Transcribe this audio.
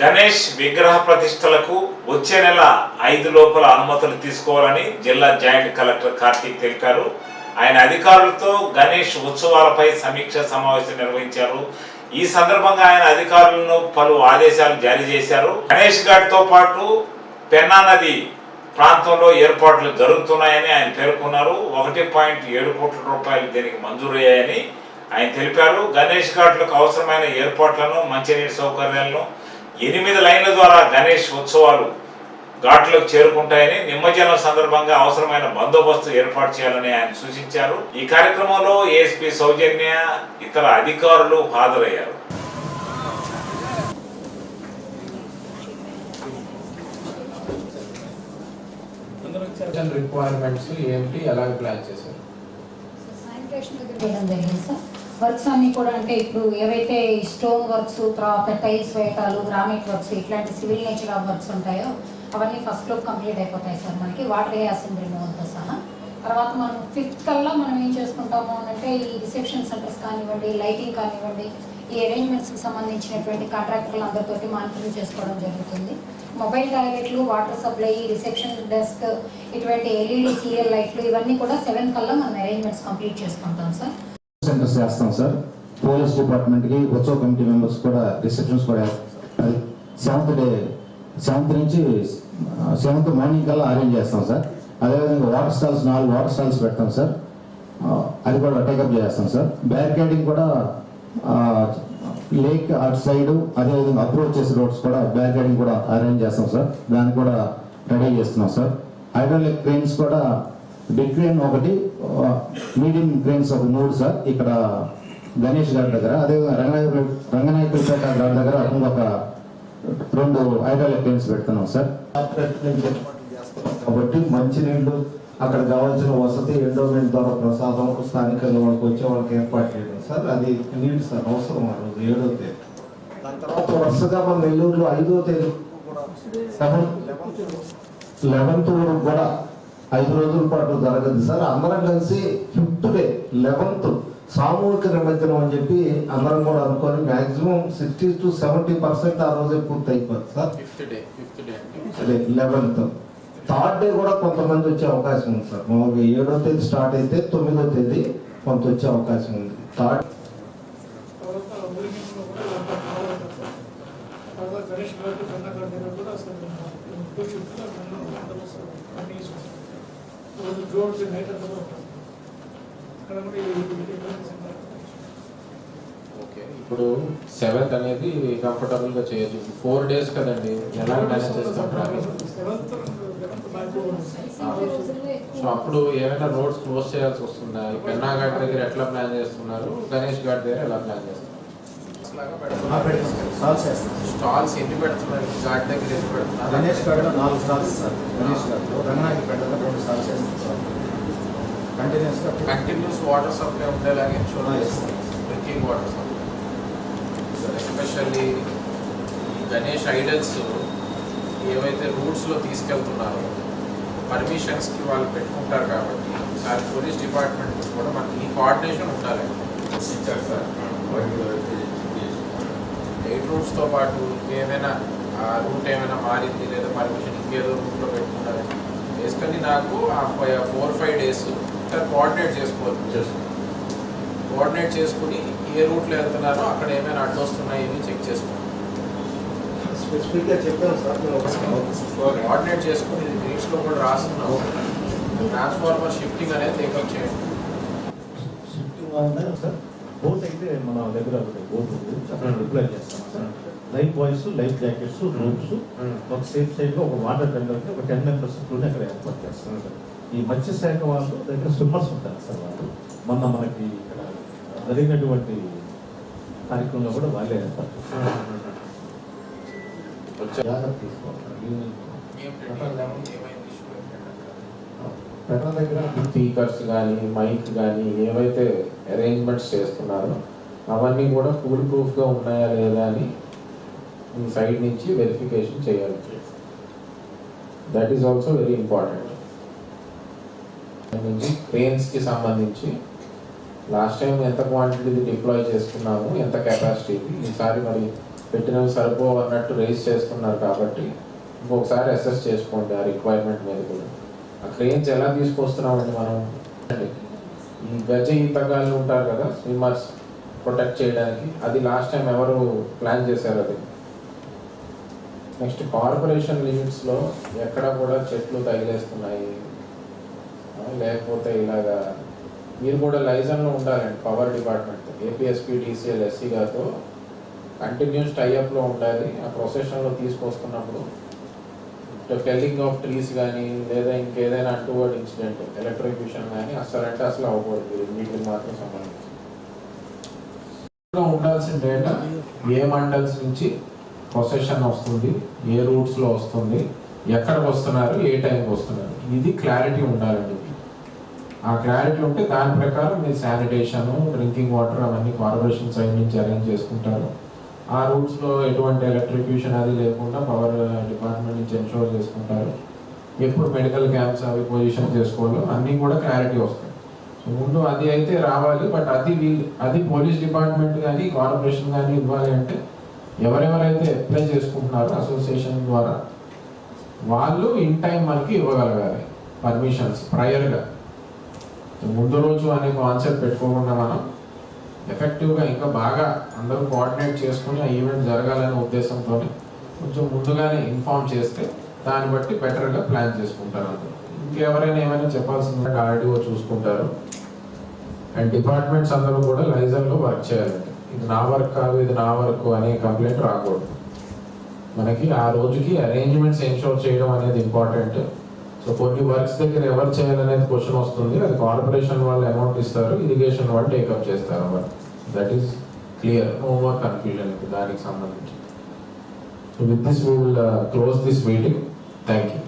గణేష్ విగ్రహ ప్రతిష్టలకు వచ్చే నెల ఐదు లోపల అనుమతులు తీసుకోవాలని జిల్లా జాయింట్ కలెక్టర్ కార్తీక్ తెలిపారు. ఆయన అధికారులతో గణేష్ ఉత్సవాలపై సమీక్ష సమావేశం నిర్వహించారు. ఈ సందర్భంగా ఆయన అధికారులను పలు ఆదేశాలు జారీ చేశారు. గణేష్ ఘాట్ పాటు పెన్నా నది ప్రాంతంలో ఏర్పాట్లు జరుగుతున్నాయని ఆయన పేర్కొన్నారు. ఒకటి పాయింట్ ఏడు కోట్ల రూపాయలు దీనికి మంజూరయ్యాయని ఆయన తెలిపారు. గణేష్ ఘాట్లకు అవసరమైన ఏర్పాట్లను మంచినీటి సౌకర్యాలను ఎనిమిది లైన్ల ద్వారా గణేష్ ఉత్సవాలు ఘాట్లకు చేరుకుంటాయని నిమజ్జనం సందర్భంగా అవసరమైన బందోబస్తు ఏర్పాటు చేయాలని ఆయన సూచించారు. ఈ కార్యక్రమంలో ఏఎస్పీ సౌజన్య ఇతర అధికారులు హాజరయ్యారు. రిక్వైర్మెంట్స్ ఏంటి? ఎలాగ ప్లాన్ చేశారు? వర్క్స్ అన్ని కూడా అంటే ఇప్పుడు ఏవైతే స్టోన్ వర్క్స్ తర్వాత టైల్స్ వేయటాలు గ్రానైట్ వర్క్స్ ఇట్లాంటి సివిల్ నేచర్ ఆఫ్ వర్క్స్ ఉంటాయో అవన్నీ ఫస్ట్లో కంప్లీట్ అయిపోతాయి సార్ మనకి. వాటర్ అసెంబ్లీ రిమూవల్తో సహా తర్వాత మనం ఫిఫ్త్ కల్లా మనం ఏం చేసుకుంటాము అంటే ఈ రిసెప్షన్ సెంటర్స్ కానివ్వండి లైటింగ్ కానివ్వండి ఈ అరేంజ్మెంట్స్కి సంబంధించినటువంటి కాంట్రాక్టర్లు అందరితోటి మానిటరింగ్ చేసుకోవడం జరుగుతుంది. మొబైల్ టాయిలెట్లు వాటర్ సప్లై రిసెప్షన్ డెస్క్ ఇటువంటి ఎల్ఈడి సీరియల్ లైట్లు ఇవన్నీ కూడా సెవెన్ కల్లా మనం అరేంజ్మెంట్స్ కంప్లీట్ చేసుకుంటాం సార్. సెంటర్స్ చేస్తాం సార్. పోలీస్ డిపార్ట్మెంట్కి ఉత్సవ కమిటీ మెంబర్స్ కూడా రిసెప్షన్స్ కూడా అది సెవెంత్ డే సెవెంత్ నుంచి సెవెంత్ మార్నింగ్ కల్లా అరేంజ్ చేస్తాం సార్. అదేవిధంగా వాటర్ స్టాల్స్ నాలుగు వాటర్ స్టాల్స్ పెడతాం సార్. అది కూడా టేకప్ చేస్తాం సార్. బ్యారికేడింగ్ కూడా లేక్ అటు సైడ్ అదేవిధంగా అప్రోచ్ చేసే రోడ్స్ కూడా బ్యారికేడింగ్ కూడా అరేంజ్ చేస్తాం సార్. దాన్ని కూడా రెడీ చేస్తున్నాం సార్. హైడ్రాలిక్ క్రెయిన్స్ కూడా బిగ్ ఒకటి మీడియం క్రెయిన్స్ ఒక మూడు సార్. ఇక్కడ గణేష్ గారి దగ్గర అదేవిధంగా రంగనాయకుల రంగనాయకులపేట గారి దగ్గర ఇంకొక రెండు హైడ్రాలిక్ క్రెయిన్స్ పెడుతున్నాం సార్. కాబట్టి మంచినీళ్ళు అక్కడ కావాల్సిన వసతి ఎండోమెంట్ ద్వారా ప్రసాదం స్థానికంగా వాళ్ళకి వచ్చే వాళ్ళకి ఏర్పాటు చేయడం సార్. అది నీడ్ సార్ అవసరం ఆ రోజు ఏడో తేదీ. దాని తర్వాత వరుసగా మన నెల్లూరులో ఐదో తేదీ సెవెన్. లెవెన్త్ వరకు కూడా ఐదు రోజుల పాటు జరగదు. సార్ అందరం కలిసి ఫిఫ్త్ డే లెవెన్త్ సామూహిక నిమజ్జనం అని చెప్పి అందరం కూడా అనుకొని maximum sixty to seventy percent ఆ రోజే పూర్తి అయిపోతుంది సార్ లెవెన్త్. థర్డ్ డే కూడా కొంతమంది వచ్చే అవకాశం ఉంది సార్. మామూలుగా ఏడో తేదీ స్టార్ట్ అయితే తొమ్మిదో తేదీ కొంత వచ్చే అవకాశం ఉంది. థర్డ్ తర్వాత ఊరికింట్లో కూడా తర్వాత గణేష్ గారు కన్నా గారి దగ్గర కూడా అసలు టూ షిఫ్ట్లో అన్ని అక్కడ కూడా. ఓకే ఇప్పుడు సెవెంత్ అనేది కంఫర్టబుల్గా చేయొచ్చు. ఫోర్ డేస్ కదండి ఎలా మేనేజ్ చేస్తాం సో అప్పుడు ఏమైనా రోడ్స్ క్లోజ్ చేయాల్సి వస్తుందా? పెన్నా ఘాట్ దగ్గర ఎట్లా ప్లాన్ చేస్తున్నారు? గణేష్ ఘాట్ దగ్గర ఎలా ప్లాన్ చేస్తున్నారు? స్టాల్స్ ఎన్ని పెడుతున్నారు ఘాట్ దగ్గర ఎన్ని పెడుతున్నారు గణేష్ గడ్డ నాలుగు స్టాల్స్ సార్ గణేష్ గడ్డ రంగనాయక గడ్డ రెండు స్టాల్స్ చేస్తాం సార్ కంటిన్యూస్గా కంటిన్యూస్ వాటర్ సప్లై ఉండేలాగే చూడాలి డ్రింకింగ్ వాటర్ సప్లై ఎస్పెషల్లీ ఈ గణేష్ ఐడల్స్ ఏవైతే రూట్స్లో తీసుకెళ్తున్నారో పర్మిషన్స్కి వాళ్ళు పెట్టుకుంటారు కాబట్టి ఈసారి పోలీస్ డిపార్ట్మెంట్ కూడా మనకి ఈ కోఆర్డినేషన్ ఉండాలి. ఎయిట్ రూట్స్తో పాటు ఏమైనా ఆ రూట్ ఏమైనా మారింది లేదా పర్మిషన్ ఇంకేదో రూట్లో పెట్టుకున్నారు బేసికలీ నాకు ఆ ఫోర్ ఫైవ్ డేస్ కోఆర్డినేట్ చేసుకోవచ్చు కోఆర్డినేట్ చేసుకుని ఏ రూట్లో వెళ్తున్నారో అక్కడ ఏమైనా అడ్డొస్తున్నాయి ఇవి చెక్ చేసుకోవాలి. స్పెసిఫిక్గా చెప్పాను సార్ కోఆర్డినేట్ చేసుకుని రీచ్లో కూడా రాస్తున్నాము ట్రాన్స్ఫార్మర్ షిఫ్టింగ్ అనేది టేకప్ చేయండి. షిఫ్టింగ్ బోట్ అయితే మన దగ్గర బోట్ ఉంది రిప్లై చేస్తాం life buoys life jackets rooms ఒక సేఫ్ సైడ్లో ఒక వాటర్ టెండర్ ఒక టెన్ మెంబర్స్ అక్కడ ఏర్పాటు చేస్తాం ఈ మత్స్య శాఖ వాళ్ళు దగ్గర స్విమ్మర్స్ ఉంటారు సార్ వాళ్ళు మొన్న మనకి ఇక్కడ జరిగినటువంటి కార్యక్రమంలో కూడా వాళ్ళే ఏర్పాటు చేస్తారు. జాగ్రత్త తీసుకోవాలి పెట్ట దగ్గర స్పీకర్స్ కానీ మైక్ కానీ ఏవైతే అరేంజ్మెంట్స్ చేస్తున్నారో అవన్నీ కూడా ఫుల్ ప్రూఫ్గా ఉన్నాయా లేదా అని మీ సైడ్ నుంచి వెరిఫికేషన్ చేయాలి. That is also very important నుంచి క్రెయిన్స్కి సంబంధించి లాస్ట్ టైం ఎంత క్వాంటిటీది డిప్లాయ్ చేసుకున్నాము ఎంత కెపాసిటీ ఈసారి మరి పెట్టినవి సరిపో అన్నట్టు రేస్ చేస్తున్నారు కాబట్టి ఇంకొకసారి అసెస్ చేసుకోండి ఆ రిక్వైర్మెంట్ మీద కూడా. ఆ క్రెయిన్స్ ఎలా తీసుకొస్తున్నామండి మనం? ఈ గజ ఈతగాళ్ళు ఉంటారు కదా స్విమ్మర్స్ ప్రొటెక్ట్ చేయడానికి. అది లాస్ట్ టైం ఎవరు ప్లాన్ చేశారు అది? నెక్స్ట్ కార్పొరేషన్ లిమిట్స్లో ఎక్కడ కూడా చెట్లు తగిలేస్తున్నాయి. లేకపోతే ఇలాగా మీరు కూడా లైజన్లో ఉండాలండి power department. APSP DCL SE గారితో కంటిన్యూస్ టైఅప్లో ఉండాలి ఆ ప్రొసెషన్లో తీసుకొస్తున్నప్పుడు. ఫెల్లింగ్ ఆఫ్ ట్రీస్ కానీ లేదా ఇంకేదైనా అంటువర్డ్ ఇన్సిడెంట్ ఎలక్ట్రిక్యూషన్ కానీ అసలు అంటే అసలు అవ్వకూడదు. వీటికి మాత్రం సంబంధించి. ఉండాల్సిన డేటా ఏ మండల్స్ నుంచి ప్రొసెషన్ వస్తుంది ఏ రూట్స్లో వస్తుంది ఎక్కడికి వస్తున్నారు ఏ టైంకి వస్తున్నారు. ఇది క్లారిటీ ఉండాలండి ఆ క్లారిటీ ఉంటే దాని ప్రకారం మీరు శానిటేషన్ డ్రింకింగ్ వాటర్ అవన్నీ కార్పొరేషన్ సైడ్ నుంచి అరేంజ్ చేసుకుంటారు. ఆ రూట్స్లో ఎటువంటి ఎలక్ట్రిక్యూషన్ అది లేకుండా పవర్ డిపార్ట్మెంట్ నుంచి ఎన్షోర్ చేసుకుంటారు. ఎప్పుడు మెడికల్ క్యాంప్స్ అవి పొజిషన్ చేసుకోవాలో అన్నీ కూడా క్లారిటీ వస్తాయి. ముందు అది అయితే రావాలి బట్ అది వీళ్ళు అది పోలీస్ డిపార్ట్మెంట్ కానీ కార్పొరేషన్ కానీ ఇవ్వాలి అంటే ఎవరెవరైతే అప్లై చేసుకుంటున్నారో అసోసియేషన్ ద్వారా వాళ్ళు ఇన్ టైం మనకి ఇవ్వగలగాలి పర్మిషన్స్ ప్రయర్గా ముందు రోజు అనే కాన్సెప్ట్ పెట్టుకోకుండా మనం ఎఫెక్టివ్గా ఇంకా బాగా అందరూ కోఆర్డినేట్ చేసుకుని ఆ ఈవెంట్ జరగాలనే ఉద్దేశంతో కొంచెం ముందుగానే ఇన్ఫార్మ్ చేస్తే దాన్ని బట్టి బెటర్గా ప్లాన్ చేసుకుంటారు అందరూ. ఇంకెవరైనా ఏమైనా చెప్పాల్సిందంటే ఆర్డీఓ చూసుకుంటారు. అండ్ డిపార్ట్మెంట్స్ అందరూ కూడా లైజన్లో వర్క్ చేయాలండి. ఇది నా వర్క్ కాదు ఇది నా వర్క్ అనే కంప్లైంట్ రాకూడదు. మనకి ఆ రోజుకి అరేంజ్మెంట్స్ ఎన్షోర్ చేయడం అనేది ఇంపార్టెంట్ సో కొన్ని వర్క్స్ దగ్గర ఎవరు చేయాలనేది క్వశ్చన్ వస్తుంది. అది కార్పొరేషన్ వాళ్ళు అమౌంట్ ఇస్తారు ఇరిగేషన్ వాళ్ళు టేకప్ చేస్తారు. Work that is clear no more confusion దానికి సంబంధించి. So with this we will close this meeting thank you